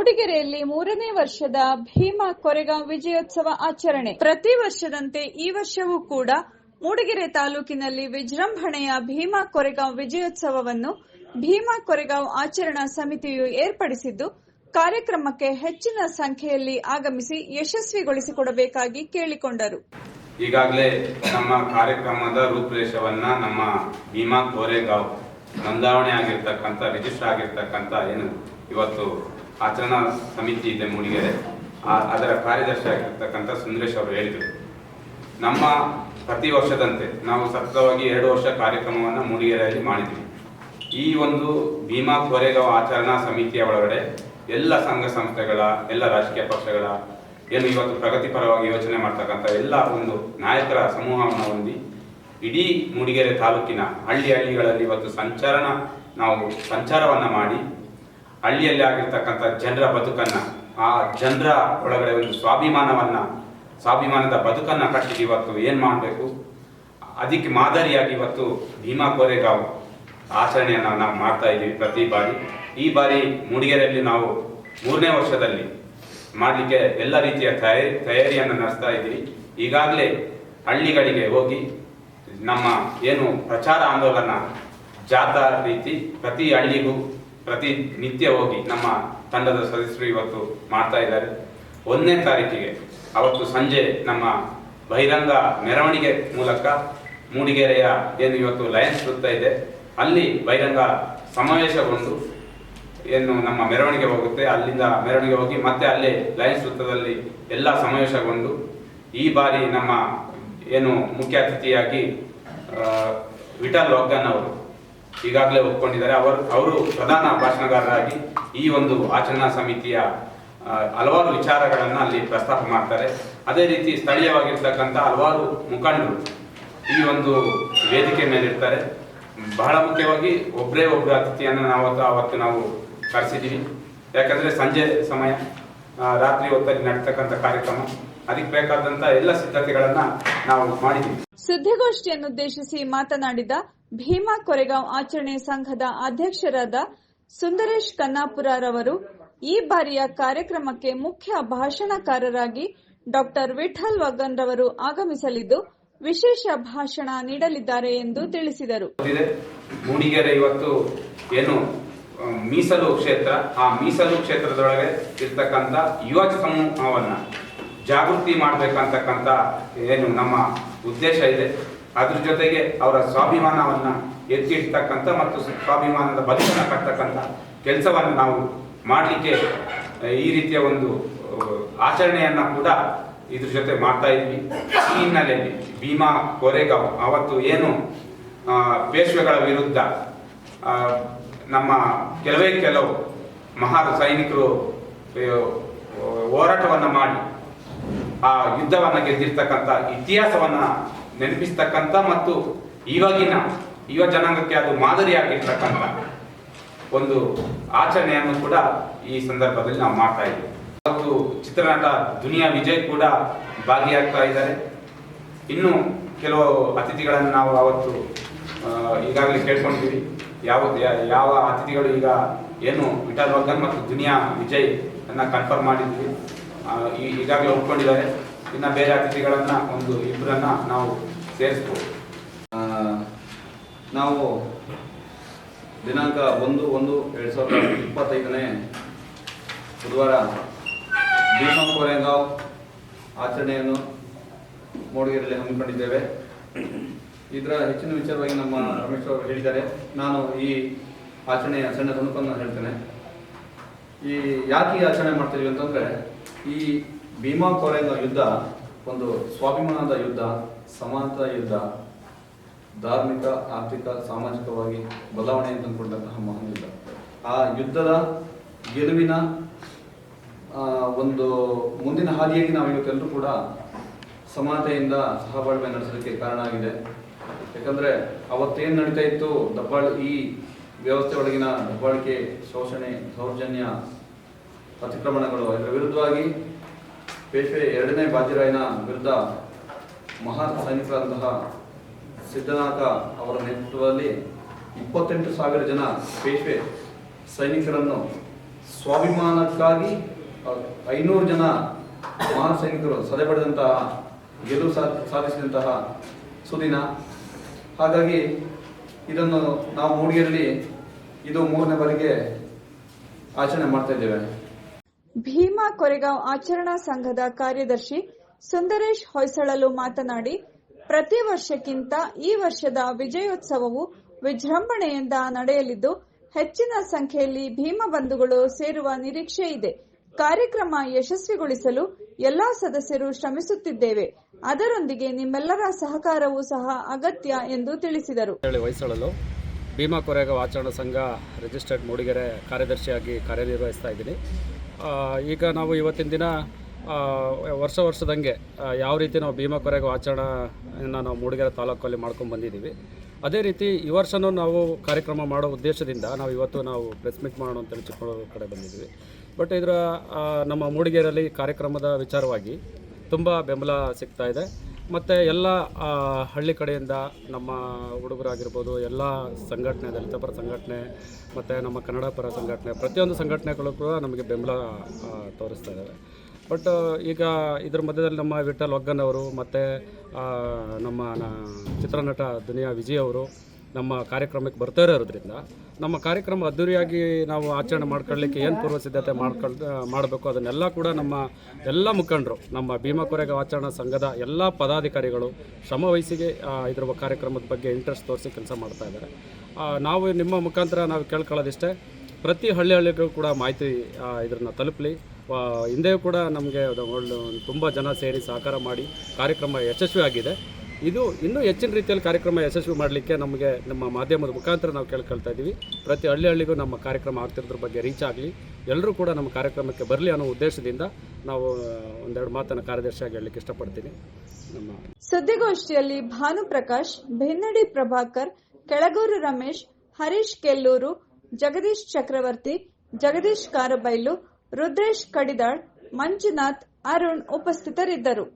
ಮೂಡಿಗೆರೆಯಲ್ಲಿ ಮೂರನೇ ವರ್ಷದ ಭೀಮಾ ಕೊರೆಗಾಂವ್ ವಿಜಯೋತ್ಸವ ಆಚರಣೆ. ಪ್ರತಿ ವರ್ಷದಂತೆ ಈ ವರ್ಷವೂ ಕೂಡ ಮೂಡಿಗೆರೆ ತಾಲೂಕಿನಲ್ಲಿ ವಿಜೃಂಭಣೆಯ ಭೀಮಾ ಕೊರೆಗಾಂವ್ ವಿಜಯೋತ್ಸವವನ್ನು ಭೀಮಾ ಕೊರೆಗಾಂವ್ ಆಚರಣಾ ಸಮಿತಿಯು ಏರ್ಪಡಿಸಿದ್ದು, ಕಾರ್ಯಕ್ರಮಕ್ಕೆ ಹೆಚ್ಚಿನ ಸಂಖ್ಯೆಯಲ್ಲಿ ಆಗಮಿಸಿ ಯಶಸ್ವಿಗೊಳಿಸಿಕೊಡಬೇಕಾಗಿ ಕೇಳಿಕೊಂಡರು. ಈಗಾಗಲೇ ನಮ್ಮ ಕಾರ್ಯಕ್ರಮದ ರೂಪುರೇಷವನ್ನ ನಮ್ಮ ಭೀಮಾ ಕೋರೆಗಾಂವ್ ನೋಂದಾವಣೆ ಆಗಿರ್ತಕ್ಕಂಥ, ರಿಜಿಸ್ಟರ್ ಆಗಿರ್ತಕ್ಕಂಥ ಏನು ಇವತ್ತು ಆಚರಣಾ ಸಮಿತಿ ಇದೆ ಮೂಡಿಗೆರೆ. ಅದರ ಕಾರ್ಯದರ್ಶಿ ಆಗಿರ್ತಕ್ಕಂಥ ಸುಂದರೇಶ್ ಅವರು ಹೇಳಿದರು. ನಮ್ಮ ಪ್ರತಿ ವರ್ಷದಂತೆ ನಾವು ಸತತವಾಗಿ ಎರಡು ವರ್ಷ ಕಾರ್ಯಕ್ರಮವನ್ನು ಮೂಡಿಗೆರೆಯಲ್ಲಿ ಮಾಡಿದ್ವಿ. ಈ ಒಂದು ಭೀಮಾ ಕೋರೆಗಾಂವ್ ಆಚರಣಾ ಸಮಿತಿಯ ಒಳಗಡೆ ಎಲ್ಲ ಸಂಘ ಸಂಸ್ಥೆಗಳ, ಎಲ್ಲ ರಾಜಕೀಯ ಪಕ್ಷಗಳ, ಏನು ಇವತ್ತು ಪ್ರಗತಿಪರವಾಗಿ ಯೋಚನೆ ಮಾಡ್ತಕ್ಕಂಥ ಎಲ್ಲ ಒಂದು ನಾಯಕರ ಸಮೂಹವನ್ನು ಹೊಂದಿ ಇಡೀ ಮೂಡಿಗೆರೆ ತಾಲೂಕಿನ ಹಳ್ಳಿ ಹಳ್ಳಿಗಳಲ್ಲಿ ಇವತ್ತು ಸಂಚಾರನ ನಾವು ಸಂಚಾರವನ್ನು ಮಾಡಿ ಹಳ್ಳಿಯಲ್ಲಿ ಆಗಿರ್ತಕ್ಕಂಥ ಜನರ ಬದುಕನ್ನ, ಆ ಜನರ ಒಳಗಡೆ ಒಂದು ಸ್ವಾಭಿಮಾನವನ್ನ, ಸ್ವಾಭಿಮಾನದ ಬದುಕನ್ನ ಕಟ್ಟಿ ಇವತ್ತು. ಏನ್ ಮಾಡಬೇಕು? ಅದಕ್ಕೆ ಮಾದರಿಯಾಗಿ ಇವತ್ತು ಭೀಮಾ ಕೋರೆಗಾವ್ ಆಚರಣೆಯನ್ನು ನಾವು ಮಾಡ್ತಾ ಇದ್ದೀವಿ ಪ್ರತಿ ಬಾರಿ. ಈ ಬಾರಿ ಮೂಡಿಗೆರೆಯಲ್ಲಿ ನಾವು ಮೂರನೇ ವರ್ಷದಲ್ಲಿ ಮಾಡಲಿಕ್ಕೆ ಎಲ್ಲ ರೀತಿಯ ತಯಾರಿ, ತಯಾರಿಯನ್ನು ನಡೆಸ್ತಾ ಇದ್ದೀವಿ. ಈಗಾಗಲೇ ಹಳ್ಳಿಗಳಿಗೆ ಹೋಗಿ ನಮ್ಮ ಏನು ಪ್ರಚಾರ ಆಂದೋಲನ ಜಾಥಾ ರೀತಿ ಪ್ರತಿ ಹಳ್ಳಿಗೂ ಪ್ರತಿ ನಿತ್ಯ ಹೋಗಿ ನಮ್ಮ ತಂಡದ ಸದಸ್ಯರು ಇವತ್ತು ಮಾಡ್ತಾ ಇದ್ದಾರೆ. ಒಂದನೇ ತಾರೀಕಿಗೆ, ಅವತ್ತು ಸಂಜೆ ನಮ್ಮ ಬಹಿರಂಗ ಮೆರವಣಿಗೆ ಮೂಲಕ ಮೂಡಿಗೆರೆಯ ಏನು ಇವತ್ತು ಲಯನ್ಸ್ ವೃತ್ತ ಇದೆ, ಅಲ್ಲಿ ಬಹಿರಂಗ ಸಮಾವೇಶಗೊಂಡು ಏನು ನಮ್ಮ ಮೆರವಣಿಗೆ ಹೋಗುತ್ತೆ. ಅಲ್ಲಿಂದ ಮೆರವಣಿಗೆ ಹೋಗಿ ಮತ್ತೆ ಅಲ್ಲಿ ಲಯನ್ಸ್ ವೃತ್ತದಲ್ಲಿ ಎಲ್ಲ ಸಮಾವೇಶಗೊಂಡು ಈ ಬಾರಿ ನಮ್ಮ ಏನು ಮುಖ್ಯ ಅತಿಥಿಯಾಗಿ ವಿಠಲ್ ಲೋಗನ್ ಅವರು ಈಗಾಗಲೇ ಒಪ್ಕೊಂಡಿದ್ದಾರೆ. ಅವರು ಅವರು ಪ್ರಧಾನ ಭಾಷಣಗಾರರಾಗಿ ಈ ಒಂದು ಆಚರಣಾ ಸಮಿತಿಯ ಹಲವಾರು ವಿಚಾರಗಳನ್ನು ಅಲ್ಲಿ ಪ್ರಸ್ತಾಪ ಮಾಡ್ತಾರೆ. ಅದೇ ರೀತಿ ಸ್ಥಳೀಯವಾಗಿರ್ತಕ್ಕಂಥ ಹಲವಾರು ಮುಖಂಡರು ಈ ಒಂದು ವೇದಿಕೆ ಮೇಲೆ ಇರ್ತಾರೆ ಬಹಳ ಮುಖ್ಯವಾಗಿ ಒಬ್ಬರೇ ಒಬ್ಬರ ಅತಿಥಿಯನ್ನು ನಾವು ಅವತ್ತು ನಾವು ಕರೆಸಿದ್ದೀವಿ. ಯಾಕಂದರೆ ಸಂಜೆ ಸಮಯ ರಾತ್ರಿ ಹೊತ್ತಲ್ಲಿ ನಡೀತಕ್ಕಂಥ ಕಾರ್ಯಕ್ರಮ. ಅದಕ್ಕೆ ಬೇಕಾದಂತ ಎಲ್ಲ ಸಿದ್ಧತೆಗಳನ್ನ ನಾವು ಮಾಡಿದ್ದೀವಿ. ಸುದ್ದಿಗೋಷ್ಠಿಯನ್ನುದ್ದೇಶಿಸಿ ಮಾತನಾಡಿದ ಭೀಮಾ ಕೊರೆಗಾಂವ್ ಆಚರಣೆ ಸಂಘದ ಅಧ್ಯಕ್ಷರಾದ ಸುಂದರೇಶ್ ಕನ್ನಾಪುರರವರು ಈ ಬಾರಿಯ ಕಾರ್ಯಕ್ರಮಕ್ಕೆ ಮುಖ್ಯ ಭಾಷಣಕಾರರಾಗಿ ಡಾಕ್ಟರ್ ವಿಠಲ್ ವಗನ್ ರವರು ಆಗಮಿಸಲಿದ್ದು ವಿಶೇಷ ಭಾಷಣ ನೀಡಲಿದ್ದಾರೆ ಎಂದು ತಿಳಿಸಿದರು. ಮೂಡಿಗೆರೆ ಇವತ್ತು ಏನು ಮೀಸಲು ಕ್ಷೇತ್ರ. ಆ ಮೀಸಲು ಕ್ಷೇತ್ರದೊಳಗೆ ಇರ್ತಕ್ಕಂಥ ಯುವ ಸಮೂಹವನ್ನ ಜಾಗೃತಿ ಮಾಡಬೇಕಂತಕ್ಕಂಥ ಏನು ನಮ್ಮ ಉದ್ದೇಶ ಇದೆ. ಅದ್ರ ಜೊತೆಗೆ ಅವರ ಸ್ವಾಭಿಮಾನವನ್ನ ಎತ್ತಿಡ್ತಕ್ಕಂಥ ಮತ್ತು ಸ್ವಾಭಿಮಾನದ ಬದುಕನ್ನು ಕಟ್ತಕ್ಕಂಥ ಕೆಲಸವನ್ನು ನಾವು ಮಾಡಲಿಕ್ಕೆ ಈ ರೀತಿಯ ಒಂದು ಆಚರಣೆಯನ್ನು ಕೂಡ ಇದ್ರ ಜೊತೆ ಮಾಡ್ತಾ ಇದ್ವಿ. ಈ ಹಿನ್ನೆಲೆಯಲ್ಲಿ ಭೀಮಾ ಕೋರೆಗಾಂವ್ ಅವತ್ತು ಏನು ಪೇಶ್ವೆಗಳ ವಿರುದ್ಧ ನಮ್ಮ ಕೆಲವೇ ಕೆಲವು ಮಹಾ ಸೈನಿಕರು ಹೋರಾಟವನ್ನ ಮಾಡಿ ಆ ಯುದ್ಧವನ್ನ ಗೆದ್ದಿರ್ತಕ್ಕಂಥ ಇತಿಹಾಸವನ್ನ ನೆನಪಿಸ್ತಕ್ಕಂಥ ಮತ್ತು ಇವಾಗಿನ ಯುವ ಜನಾಂಗಕ್ಕೆ ಅದು ಮಾದರಿಯಾಗಿರ್ತಕ್ಕಂಥ ಒಂದು ಆಚರಣೆಯನ್ನು ಕೂಡ ಈ ಸಂದರ್ಭದಲ್ಲಿ ನಾವು ಮಾಡ್ತಾ ಇದ್ದೀವಿ. ಮತ್ತು ಚಿತ್ರನಟ ದುನಿಯಾ ವಿಜಯ್ ಕೂಡ ಭಾಗಿಯಾಗ್ತಾ ಇದ್ದಾರೆ. ಇನ್ನು ಕೆಲವು ಅತಿಥಿಗಳನ್ನು ನಾವು ಅವತ್ತು ಈಗಾಗಲೇ ಕೇಳ್ಕೊಂಡಿದ್ದೀವಿ. ಯಾವ ಯಾವ ಅತಿಥಿಗಳು ಈಗ ಏನು ವಿಠಲ್ ವಗ್ಗನ್ ಮತ್ತು ದುನಿಯಾ ವಿಜಯ್ ಅನ್ನ ಕನ್ಫರ್ಮ್ ಮಾಡಿದ್ವಿ. ಈಗಾಗಲೇ ಒಪ್ಕೊಂಡಿದ್ದಾರೆ ಇನ್ನು ಬೇರೆ ಅತಿಥಿಗಳನ್ನು ಒಂದು ಇಬ್ಬರನ್ನು ನಾವು ಸೇರಿಸ್ಬೋದು. ನಾವು ದಿನಾಂಕ ಒಂದು ಒಂದು ಎರಡು ಸಾವಿರದ ಇಪ್ಪತ್ತೈದನೇ ಬುಧವಾರ ಭೀಮಾ ಕೋರೆಗಾಂವ್ ಆಚರಣೆಯನ್ನು ಮೂಡಿಗೆರೆಯಲ್ಲಿ ಹಮ್ಮಿಕೊಂಡಿದ್ದೇವೆ. ಇದರ ಹೆಚ್ಚಿನ ವಿಚಾರವಾಗಿ ನಮ್ಮ ರಮೇಶ್ ಅವರು ಹೇಳಿದ್ದಾರೆ. ನಾನು ಈ ಆಚರಣೆಯ ಸಣ್ಣ ತುಣುಕನ್ನು ಹೇಳ್ತೇನೆ. ಈ ಯಾಕೆ ಆಚರಣೆ ಮಾಡ್ತೀವಿ ಅಂತಂದ್ರೆ ಈ ಭೀಮಾ ಕೋರೆಗಾಂವ್ ಯುದ್ಧ ಒಂದು ಸ್ವಾಭಿಮಾನದ ಯುದ್ಧ, ಸಮಾನತಾ ಯುದ್ಧ, ಧಾರ್ಮಿಕ, ಆರ್ಥಿಕ, ಸಾಮಾಜಿಕವಾಗಿ ಬದಲಾವಣೆ ತಂದುಕೊಂಡಂತಹ ಮಹಾನ್ ಯುದ್ಧ. ಆ ಯುದ್ಧದ ಗೆಲುವಿನ ಒಂದು ಮುಂದಿನ ಹಾದಿಯಾಗಿ ನಾವು ಇವತ್ತೆಲ್ಲರೂ ಕೂಡ ಸಮಾನತೆಯಿಂದ ಸಹಬಾಳ್ವೆ ನಡೆಸಲಿಕ್ಕೆ ಕಾರಣ ಆಗಿದೆ. ಯಾಕಂದ್ರೆ ಅವತ್ತೇನು ನಡೀತಾ ಇತ್ತು, ದಬ್ಬಾಳ್, ಈ ವ್ಯವಸ್ಥೆ ಒಳಗಿನ ದಬ್ಬಾಳಿಕೆ, ಶೋಷಣೆ, ದೌರ್ಜನ್ಯ ಅತಿಕ್ರಮಣಗಳು. ಇದರ ವಿರುದ್ಧವಾಗಿ ಪೇಶ್ವೆ ಎರಡನೇ ಬಾಜಿರಾಯನ ವಿರುದ್ಧ ಮಹಾ ಸೈನಿಕರಾದಂತಹ ಸಿದ್ಧನಾಥ ಅವರ ನೇತೃತ್ವದಲ್ಲಿ ಇಪ್ಪತ್ತೆಂಟು ಸಾವಿರ ಜನ ಪೇಶ್ವೆ ಸೈನಿಕರನ್ನು ಸ್ವಾಭಿಮಾನಕ್ಕಾಗಿ ಐನೂರು ಜನ ಮಹಾ ಸೈನಿಕರು ಸದೆ ಪಡೆದಂತಹ ಗೆಲುವು ಸಾಧಿಸಿದಂತಹ ಸುದಿನ. ಹಾಗಾಗಿ ಇದನ್ನು ನಾವು ಮೂಡಿಗೆರೆಯಲ್ಲಿ ಇದು ಮೂರನೇ ಬಾರಿಗೆ ಆಚರಣೆ ಮಾಡ್ತಾ ಇದ್ದೇವೆ. ಭೀಮಾ ಕೊರೆಗಾಂವ್ ಆಚರಣಾ ಸಂಘದ ಕಾರ್ಯದರ್ಶಿ ಸುಂದರೇಶ್ ಹೊಯ್ಸಳಲು ಮಾತನಾಡಿ, ಪ್ರತಿ ವರ್ಷಕ್ಕಿಂತ ಈ ವರ್ಷದ ವಿಜಯೋತ್ಸವವು ವಿಜೃಂಭಣೆಯಿಂದ ನಡೆಯಲಿದ್ದು, ಹೆಚ್ಚಿನ ಸಂಖ್ಯೆಯಲ್ಲಿ ಭೀಮ ಬಂಧುಗಳು ಸೇರುವ ನಿರೀಕ್ಷೆ ಇದೆ. ಕಾರ್ಯಕ್ರಮ ಯಶಸ್ವಿಗೊಳಿಸಲು ಎಲ್ಲಾ ಸದಸ್ಯರು ಶ್ರಮಿಸುತ್ತಿದ್ದೇವೆ. ಅದರೊಂದಿಗೆ ನಿಮ್ಮೆಲ್ಲರ ಸಹಕಾರವೂ ಸಹ ಅಗತ್ಯ ಎಂದು ತಿಳಿಸಿದರು. ಹೊಯ್ಸಳಲು, ಭೀಮಾ ಕೊರೆಗಾಂವ್ ಆಚರಣಾ ಸಂಘ ರಿಜಿಸ್ಟರ್ಡ್ ಮೂಡಿಗೆರೆ ಕಾರ್ಯದರ್ಶಿಯಾಗಿ ಕಾರ್ಯನಿರ್ವಹಿಸ್ತಾ ಇದ್ದೀನಿ. ಈಗ ನಾವು ಇವತ್ತಿನ ದಿನ ವರ್ಷ ವರ್ಷದಂಗೆ ಯಾವ ರೀತಿ ನಾವು ಭೀಮಾ ಕೊರೆಗಾಂವ್ ಆಚರಣೆಯನ್ನು ನಾವು ಮೂಡಿಗೆರೆ ತಾಲೂಕಲ್ಲಿ ಮಾಡ್ಕೊಂಡು ಬಂದಿದ್ದೀವಿ. ಅದೇ ರೀತಿ ಈ ವರ್ಷನೂ ನಾವು ಕಾರ್ಯಕ್ರಮ ಮಾಡೋ ಉದ್ದೇಶದಿಂದ ನಾವು ಇವತ್ತು ನಾವು ಪ್ರೆಸ್ ಮೀಟ್ ಮಾಡೋಣ ಅಂತೇಳಿ ಚಿಕ್ಕಮಗಳೂರು ಕಡೆ ಬಂದಿದ್ದೀವಿ. ಬಟ್ ಇದರ ನಮ್ಮ ಮೂಡಿಗೆರೆಯಲ್ಲಿ ಕಾರ್ಯಕ್ರಮದ ವಿಚಾರವಾಗಿ ತುಂಬ ಬೆಂಬಲ ಸಿಗ್ತಾ ಇದೆ. ಮತ್ತು ಎಲ್ಲ ಹಳ್ಳಿ ಕಡೆಯಿಂದ ನಮ್ಮ ಹುಡುಗರಾಗಿರ್ಬೋದು, ಎಲ್ಲ ಸಂಘಟನೆ ದಲಿತ ಪರ ಸಂಘಟನೆ ಮತ್ತು ನಮ್ಮ ಕನ್ನಡ ಪರ ಸಂಘಟನೆ, ಪ್ರತಿಯೊಂದು ಸಂಘಟನೆಗಳು ಕೂಡ ನಮಗೆ ಬೆಂಬಲ ತೋರಿಸ್ತಾ ಇದ್ದಾವೆ ಬಟ್, ಈಗ ಇದ್ರ ಮಧ್ಯದಲ್ಲಿ ನಮ್ಮ ವಿಠಲ್ ಒಗ್ಗನವರು ಮತ್ತು ನಮ್ಮ ಚಿತ್ರನಟ ದುನಿಯಾ ವಿಜಯ್ ಅವರು ನಮ್ಮ ಕಾರ್ಯಕ್ರಮಕ್ಕೆ ಬರ್ತಾ ಇರೋದ್ರಿಂದ ನಮ್ಮ ಕಾರ್ಯಕ್ರಮ ಅದ್ದೂರಿಯಾಗಿ ನಾವು ಆಚರಣೆ ಮಾಡ್ಕೊಳ್ಳಿಕ್ಕೆ ಏನು ಪೂರ್ವ ಸಿದ್ಧತೆ ಮಾಡ್ಕೊಳ್, ಮಾಡಬೇಕು ಅದನ್ನೆಲ್ಲ ಕೂಡ ನಮ್ಮ ಎಲ್ಲ ಮುಖಂಡರು, ನಮ್ಮ ಭೀಮಾ ಕೊರೆಗ ಆಚರಣಾ ಸಂಘದ ಎಲ್ಲ ಪದಾಧಿಕಾರಿಗಳು ಶ್ರಮವಹಿಸಿಗೆ ಇದರ ಕಾರ್ಯಕ್ರಮದ ಬಗ್ಗೆ ಇಂಟ್ರೆಸ್ಟ್ ತೋರಿಸಿ ಕೆಲಸ ಮಾಡ್ತಾ ಇದ್ದಾರೆ. ನಾವು ನಿಮ್ಮ ಮುಖಾಂತರ ನಾವು ಕೇಳ್ಕೊಳ್ಳೋದಿಷ್ಟೇ. ಪ್ರತಿ ಹಳ್ಳಿ ಹಳ್ಳಿಗೂ ಕೂಡ ಮಾಹಿತಿ ಇದನ್ನು ತಲುಪಲಿ. ಹಿಂದೆಯೂ ಕೂಡ ನಮಗೆ ತುಂಬ ಜನ ಸೇರಿ ಸಹಕಾರ ಮಾಡಿ ಕಾರ್ಯಕ್ರಮ ಯಶಸ್ವಿ ಆಗಿದೆ ಇದು ಇನ್ನೂ ಹೆಚ್ಚಿನ ರೀತಿಯಲ್ಲಿ ಕಾರ್ಯಕ್ರಮ ಯಶಸ್ವಿ ಮಾಡಲಿಕ್ಕೆ ನಮಗೆ ನಮ್ಮ ಮಾಧ್ಯಮದ ಮುಖಾಂತರ ನಾವು ಕೇಳ್ಕೊಳ್ತಾ ಇದ್ದೀವಿ. ಪ್ರತಿ ಹಳ್ಳಿ ಹಳ್ಳಿಗೂ ನಮ್ಮ ಕಾರ್ಯಕ್ರಮ ಆಗ್ತಿರೋದ್ರ ಬಗ್ಗೆ ರೀಚ್ ಆಗಲಿ. ಎಲ್ಲರೂ ಕೂಡ ನಮ್ಮ ಕಾರ್ಯಕ್ರಮಕ್ಕೆ ಬರಲಿ ಅನ್ನೋ ಉದ್ದೇಶದಿಂದ ನಾವು ಒಂದೆರಡು ಮಾತನ್ನು ಕಾರ್ಯದರ್ಶಿಯಾಗಿ ಹೇಳಲಿಕ್ಕೆ ಇಷ್ಟಪಡ್ತೀನಿ. ನಮ್ಮ ಸುದ್ದಿಗೋಷ್ಠಿಯಲ್ಲಿ ಭಾನುಪ್ರಕಾಶ್, ಬೆನ್ನಡಿ ಪ್ರಭಾಕರ್, ಕೆಳಗೂರು ರಮೇಶ್, ಹರೀಶ್ ಕೆಲ್ಲೂರು, ಜಗದೀಶ್ ಚಕ್ರವರ್ತಿ, ಜಗದೀಶ್ ಕಾರಬೈಲು, ರುದ್ರೇಶ್ ಕಡಿದಾಳ್, ಮಂಜುನಾಥ್, ಅರುಣ್ ಉಪಸ್ಥಿತರಿದ್ದರು.